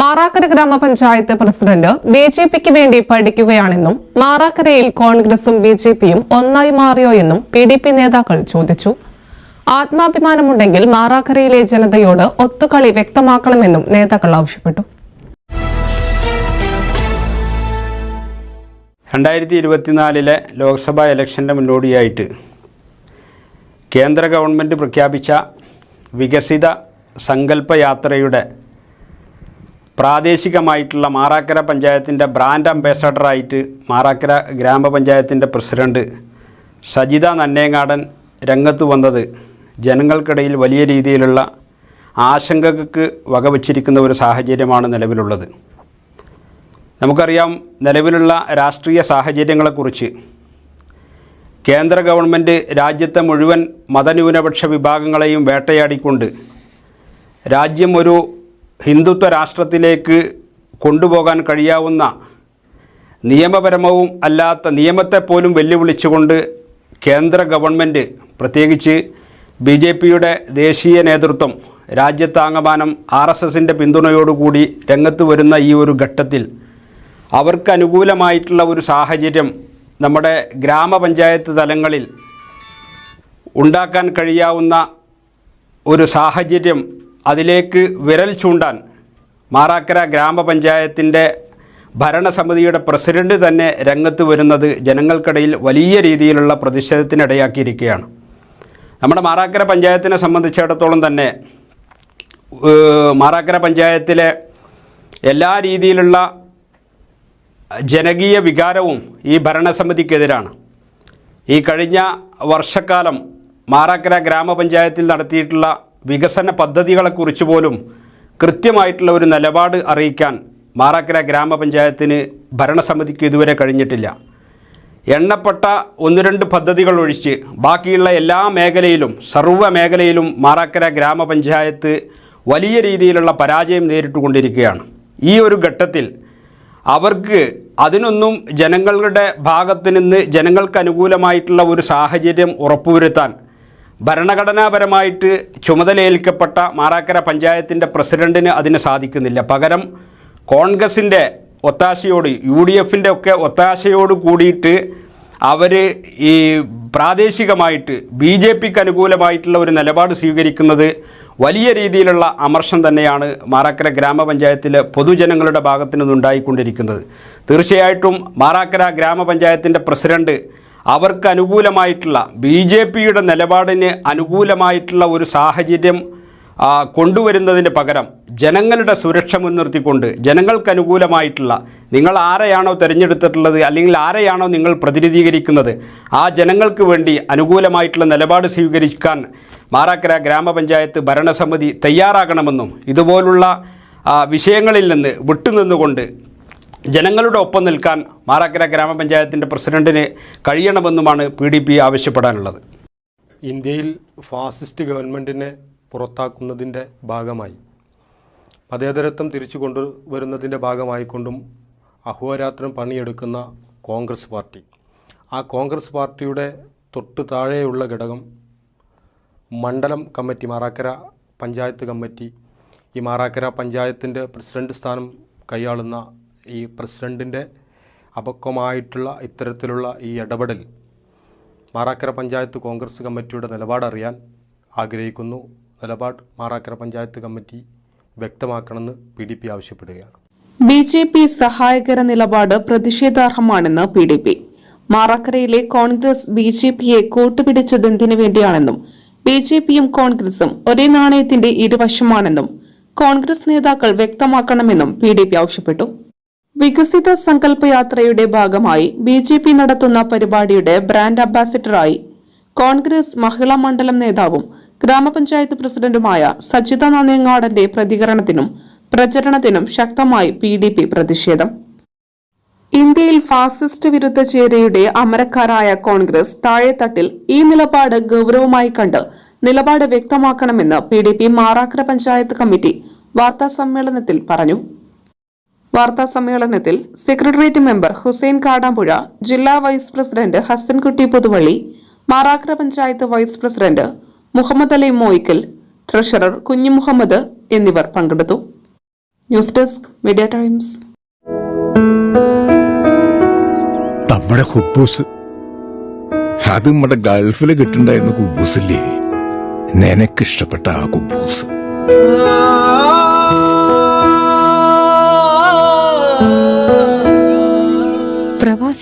മാറാക്കര ഗ്രാമപഞ്ചായത്ത് president B J പിക്ക് വേണ്ടി പഠിക്കുകയാണെന്നും മാറാക്കരയിൽ കോൺഗ്രസും ബി ജെ പിയും ഒന്നായി മാറിയോ എന്നും പി ഡി പി നേതാക്കൾ ചോദിച്ചു. ആത്മാഭിമാനമുണ്ടെങ്കിൽ മാറാക്കരയിലെ ജനതയോട് ഒത്തുകളി വ്യക്തമാക്കണമെന്നും നേതാക്കൾ ആവശ്യപ്പെട്ടു. രണ്ടായിരത്തി ഇരുപത്തിനാലിലെ ലോക്സഭാ ഇലക്ഷന്റെ മുന്നോടിയായിട്ട് കേന്ദ്ര ഗവൺമെന്റ് പ്രഖ്യാപിച്ച വികസിത സങ്കല്പ യാത്രയുടെ പ്രാദേശികമായിട്ടുള്ള മാറാക്കര പഞ്ചായത്തിന്റെ ബ്രാൻഡ് അംബാസഡറായിട്ട് മാറാക്കര ഗ്രാമപഞ്ചായത്തിന്റെ പ്രസിഡന്റ് സജിത നന്നേങ്ങാടൻ രംഗത്ത് വന്നത് ജനങ്ങൾക്കിടയിൽ വലിയ രീതിയിലുള്ള ആശങ്കക്ക് വകവച്ചിരിക്കുന്ന ഒരു സാഹചര്യമാണ് നിലവിലുള്ളത്. നമുക്കറിയാം നിലവിലുള്ള രാഷ്ട്രീയ സാഹചര്യങ്ങളെക്കുറിച്ച് കേന്ദ്ര ഗവൺമെന്റ് രാജ്യത്തെ മുഴുവൻ മതന്യൂനപക്ഷ വിഭാഗങ്ങളെയും വേട്ടയാടിക്കൊണ്ട് രാജ്യം ഒരു ഹിന്ദുത്വ രാഷ്ട്രത്തിലേക്ക് കൊണ്ടുപോകാൻ കഴിയാവുന്ന നിയമപരമവും അല്ലാത്ത നിയമത്തെപ്പോലും വെല്ലുവിളിച്ചുകൊണ്ട് കേന്ദ്ര ഗവൺമെന്റ് പ്രത്യേകിച്ച് ബി ജെ പിയുടെ ദേശീയ നേതൃത്വം രാജ്യത്താങ്ങമാനം ആർ എസ് എസിന്റെ പിന്തുണയോടുകൂടി രംഗത്ത് വരുന്ന ഈ ഒരു ഘട്ടത്തിൽ അവർക്ക് അനുകൂലമായിട്ടുള്ള ഒരു സാഹചര്യം നമ്മുടെ ഗ്രാമപഞ്ചായത്ത് തലങ്ങളിൽ ഉണ്ടാക്കാൻ കഴിയാവുന്ന ഒരു സാഹചര്യം അതിലേക്ക് വിരൽ ചൂണ്ടാൻ മാറാക്കര ഗ്രാമപഞ്ചായത്തിന്റെ ഭരണസമിതിയുടെ പ്രസിഡന്റ് തന്നെ രംഗത്ത് വരുന്നത് ജനങ്ങൾക്കിടയിൽ വലിയ രീതിയിലുള്ള പ്രതിഷേധത്തിനിടയാക്കിയിരിക്കുകയാണ്. നമ്മുടെ മാറാക്കര പഞ്ചായത്തിനെ സംബന്ധിച്ചിടത്തോളം തന്നെ മാറാക്കര പഞ്ചായത്തിലെ എല്ലാ രീതിയിലുള്ള ജനകീയ വികാരവും ഈ ഭരണസമിതിക്കെതിരാണ്. ഈ കഴിഞ്ഞ വർഷക്കാലം മാറാക്കര ഗ്രാമപഞ്ചായത്തിൽ നടത്തിയിട്ടുള്ള വികസന പദ്ധതികളെക്കുറിച്ച് പോലും കൃത്യമായിട്ടുള്ള ഒരു നിലപാട് അറിയിക്കാൻ മാറാക്കര ഗ്രാമപഞ്ചായത്തിന് ഭരണസമിതിക്ക് ഇതുവരെ കഴിഞ്ഞിട്ടില്ല. എണ്ണപ്പെട്ട ഒന്ന് രണ്ട് പദ്ധതികൾ ഒഴിച്ച് ബാക്കിയുള്ള എല്ലാ മേഖലയിലും സർവ മേഖലയിലും മാറാക്കര ഗ്രാമപഞ്ചായത്ത് വലിയ രീതിയിലുള്ള പരാജയം നേരിട്ടുകൊണ്ടിരിക്കുകയാണ്. ഈ ഒരു ഘട്ടത്തിൽ അവർക്ക് അതിനൊന്നും ജനങ്ങളുടെ ഭാഗത്ത് നിന്ന് ജനങ്ങൾക്ക് അനുകൂലമായിട്ടുള്ള ഒരു സാഹചര്യം ഉറപ്പുവരുത്താൻ ഭരണഘടനാപരമായിട്ട് ചുമതലയേൽക്കപ്പെട്ട മാറാക്കര പഞ്ചായത്തിന്റെ പ്രസിഡന്റിന് അതിന് സാധിക്കുന്നില്ല. പകരം കോൺഗ്രസിന്റെ ഒത്താശയോട് യു ഡി എഫിന്റെ ഒക്കെ ഒത്താശയോട് കൂടിയിട്ട് അവർ ഈ പ്രാദേശികമായിട്ട് ബി ജെ പിക്ക് അനുകൂലമായിട്ടുള്ള ഒരു നിലപാട് സ്വീകരിക്കുന്നത് വലിയ രീതിയിലുള്ള അമർഷം തന്നെയാണ് മാറാക്കര ഗ്രാമപഞ്ചായത്തിലെ പൊതുജനങ്ങളുടെ ഭാഗത്തു നിന്നുണ്ടായിക്കൊണ്ടിരിക്കുന്നത്. തീർച്ചയായിട്ടും മാറാക്കര ഗ്രാമപഞ്ചായത്തിന്റെ പ്രസിഡന്റ് അവർക്ക് അനുകൂലമായിട്ടുള്ള ബി ജെ പിയുടെ നിലപാടിന് അനുകൂലമായിട്ടുള്ള ഒരു സാഹചര്യം കൊണ്ടുവരുന്നതിന് പകരം ജനങ്ങളുടെ സുരക്ഷ മുൻനിർത്തിക്കൊണ്ട് ജനങ്ങൾക്ക് അനുകൂലമായിട്ടുള്ള നിങ്ങൾ ആരെയാണോ തിരഞ്ഞെടുത്തിട്ടുള്ളത് അല്ലെങ്കിൽ ആരെയാണോ നിങ്ങൾ പ്രതിനിധീകരിക്കുന്നത് ആ ജനങ്ങൾക്ക് വേണ്ടി അനുകൂലമായിട്ടുള്ള നിലപാട് സ്വീകരിക്കാൻ മാറാക്കര ഗ്രാമപഞ്ചായത്ത് ഭരണസമിതി തയ്യാറാകണമെന്നും ഇതുപോലുള്ള വിഷയങ്ങളിൽ നിന്ന് വിട്ടുനിന്നുകൊണ്ട് ജനങ്ങളുടെ ഒപ്പം നിൽക്കാൻ മാറാക്കര ഗ്രാമപഞ്ചായത്തിന്റെ പ്രസിഡന്റിന് കഴിയണമെന്നുമാണ് പി ഡി പി ആവശ്യപ്പെടാനുള്ളത്. ഇന്ത്യയിൽ ഫാസിസ്റ്റ് ഗവൺമെന്റിനെ പുറത്താക്കുന്നതിന്റെ ഭാഗമായി മതേതരത്വം തിരിച്ചു കൊണ്ടുവരുന്നതിന്റെ ഭാഗമായിക്കൊണ്ടും അഹോരാത്രം പണിയെടുക്കുന്ന കോൺഗ്രസ് പാർട്ടി. ആ കോൺഗ്രസ് പാർട്ടിയുടെ തൊട്ടു താഴെയുള്ള ഘടകം മണ്ഡലം കമ്മിറ്റി മാറാക്കര പഞ്ചായത്ത് കമ്മിറ്റി. ഈ മാറാക്കര പഞ്ചായത്തിന്റെ പ്രസിഡന്റ് സ്ഥാനം കൈയാളുന്ന ഈ പ്രസിഡന്റിന്റെ അപക്വമായിട്ടുള്ള ഇത്തരത്തിലുള്ള ഈ ഇടപെടൽ മാറാക്കര പഞ്ചായത്ത് കോൺഗ്രസ് കമ്മിറ്റിയുടെ നിലപാടറിയാൻ ആഗ്രഹിക്കുന്നു. നിലപാട് മാറാക്കര പഞ്ചായത്ത് കമ്മിറ്റി വ്യക്തമാക്കണമെന്ന് പി ഡി പി ആവശ്യപ്പെടുകയാണ്. ബി ജെ പി സഹായകര നിലപാട് പ്രതിഷേധാർഹമാണെന്ന് പി ഡി പി. മാറാക്കരയിലെ കോൺഗ്രസ് ബി ജെ പിയെ കൂട്ടുപിടിച്ചതെന്തിനു വേണ്ടിയാണെന്നും ബി ജെ പിയും കോൺഗ്രസും ഒരേ നാണയത്തിന്റെ ഇരുവശമാണെന്നും കോൺഗ്രസ് നേതാക്കൾ വ്യക്തമാക്കണമെന്നും പി ഡി പി ആവശ്യപ്പെട്ടു. വികസിത സങ്കല്പ യാത്രയുടെ ഭാഗമായി ബി ജെ പി നടത്തുന്ന പരിപാടിയുടെ ബ്രാൻഡ് അംബാസിഡറായി കോൺഗ്രസ് മഹിളാ മണ്ഡലം നേതാവും ഗ്രാമപഞ്ചായത്ത് പ്രസിഡന്റുമായ സജിത നാനേങ്ങാടന്റെ പ്രതികരണത്തിനും പ്രചരണത്തിനും ശക്തമായി പി ഡി പി പ്രതിഷേധം. ഇന്ത്യയിൽ ഫാസിസ്റ്റ് വിരുദ്ധ ചേരിയുടെ അമരക്കാരായ കോൺഗ്രസ് താഴെത്തട്ടിൽ ഈ നിലപാട് ഗൗരവമായി കണ്ട് നിലപാട് വ്യക്തമാക്കണമെന്ന് P D P Marakkara panchayat committee വാർത്താ സമ്മേളനത്തിൽ പറഞ്ഞു. വാർത്താ സമ്മേളനത്തിൽ സെക്രട്ടേറിയറ്റ് മെമ്പർ ഹുസൈൻ കാടാമ്പുഴ ജില്ലാ vice president Hasankutty Puthuvalli Marakkara panchayat vice president Muhammad Ali Moyikkal treasurer Kunju Muhammad എന്നിവർ പങ്കെടുത്തു. News desk media times. നമ്മുടെ കുബൂസ് അത് നമ്മുടെ ഗൾഫിൽ കിട്ടുണ്ടായിരുന്ന കുബൂസില്ലേ? നിനക്കിഷ്ടപ്പെട്ട ആ കുബൂസ്.